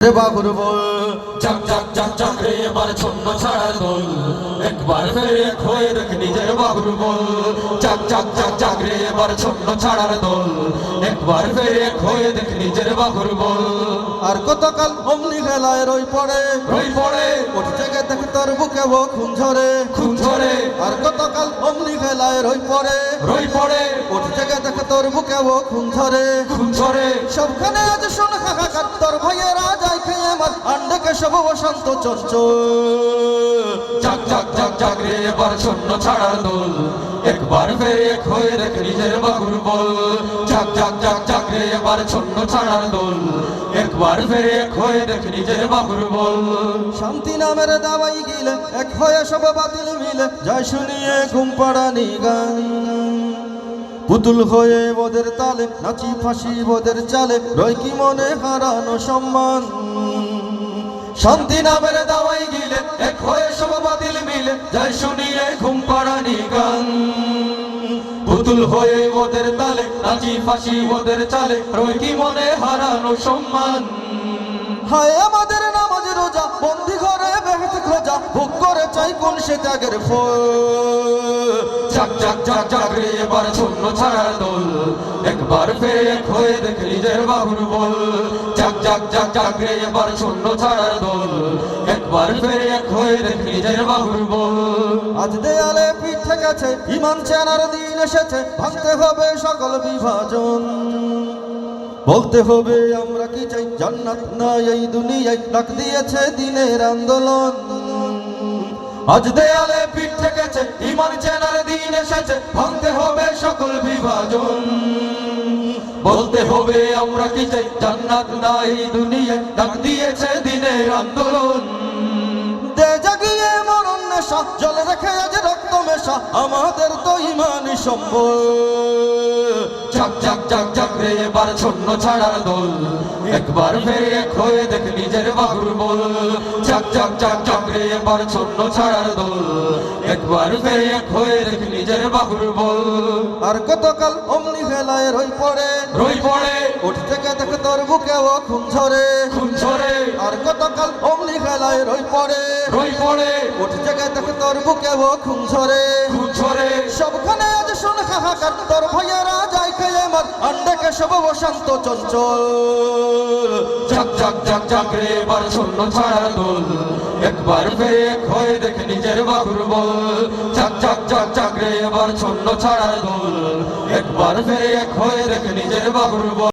রে বাবুর বল চাক চাক চাক চাক রে এবার ছন্ন ছাড়ার দোল। একবার ফের এক হয়ে দেখ নিজের বাবুর বল চাক চাক চাক চাক রে এবার ছন্ন ছাড়ার দোল। একবার ফের এক হয়ে দেখ নিজের বাবুর বল আর কতকাল অমনি খেলায় রই পড়ে। রই পড়ে। ওঠ থেকে দেখ তোর বুকে ও খুন ঝরে। খুন ঝরে। আর কতকাল অমনি খেলায় রই পড়ে। রই পড়ে। ওঠ থেকে দেখ তোর বুকে ও খুন ঝরে। খুন ঝরে। সবখানে আন্ডাকে সব অশান্ত চঞ্চল। চাক চাক চাক চাক রে, এবার একবার ফের এক হয়ে দেখ নিজের বাবুর বল। চাক চাক চাক চাক রে, এবার ছন্ন ছাড়ার দোল। একবার ফের এক হয়ে দেখ নিজের বাবুর বল। শান্তি নামের দাবাই গিলে, এক হয়ে সব বাতিল মিলে যায় শুনিয়ে ঘুম পাড়ানি গান পুতুল হয়ে ওদের তালে, নাচি ফাঁসি ওদের চালে, রয় কি মনে হারানো সম্মান? শান্তি নামের দাওয়াই গিলে, এক হয়ে সব বাতিল মিলে, যাই শুনিয়ে ঘুম পাড়ানি গান। পুতুল হয়ে ওদের তালে, নাচি ফাঁসি ওদের চালে, রই কি মনে হারানো সম্মান? হায় আমাদের নামাজ রোজা, বন্দি ঘরে বেহেত খোঁজা, ভোগ করে চাই কোন সে ত্যাগের ফল? চাক চাক চাক চাক রে, এবার শূন্য ছাড়ার দোল। একবার ফের এক হয়ে দেখ নিজের বাহুর বল। চাক চাক চাক চাক রে, এবার শূন্য ছাড়ার দোল। একবার এক হয়ে দেখ নিজের বাহুর বল। আজ দেয়ালে পিঠে গেছে, ইমান চেনার দিন এসেছে, ভাঙতে হবে সকল বিভাজন। বলতে হবে, আমরা কি চাই? জান্নাত না এই দুনিয়ায় ডাক দিয়েছে দিনের আন্দোলন। আজ দেয়ালে পিঠ থেকেছে ইমান চেনার দিন এসেছে, ভাঙতে হবে সকল বিভাজন। বলতে হবে আমরা কি চাই? জান্নাত নাই দুনিয়া ডাক দিয়েছে দিনের আন্দোলন। জাগিয়ে মরণ জল রেখে আজ রক্ত মেশা, আমাদের তো ইমানই সম্বল। চাক চাক চাক চাক রে এবার ছন্ন ছাড়ার দোল। একবার ফের এক হয়ে দেখ নিজের বাহুর বল। চাক চাক চাক চাক রে এবার ছন্ন ছাড়ার দোল। একবার ফের এক হয়ে দেখ নিজের বাহুর বল। আর কতকাল অমনি খেলায় রই পড়ে। রই পড়ে। উঠ থেকে দেখ তোর বুকে ও খুন ঝরে। খুন ঝরে। আর কতকাল অমনি খেলায় রই পড়ে। রই পড়ে। উঠ থেকে দেখ তোর বুকে ও খুন ঝরে। খুন ঝরে। সবখানে আজ শোন হাহাকার তোর ভাইয়েরা যায় খেয়ে অন্ধকে শুভ বসন্ত চঞ্চল। চাক চাক রে, এবার শূন্য ছাড়ার দোল। একবার ফিরে খয়ে দেখ নিজের বাবুর বল। চাক চাক চাক চাক রে, এবার শূন্য ছাড়ার দোল। একবার ফিরে খয়ে দেখ নিজের বাবুর বল।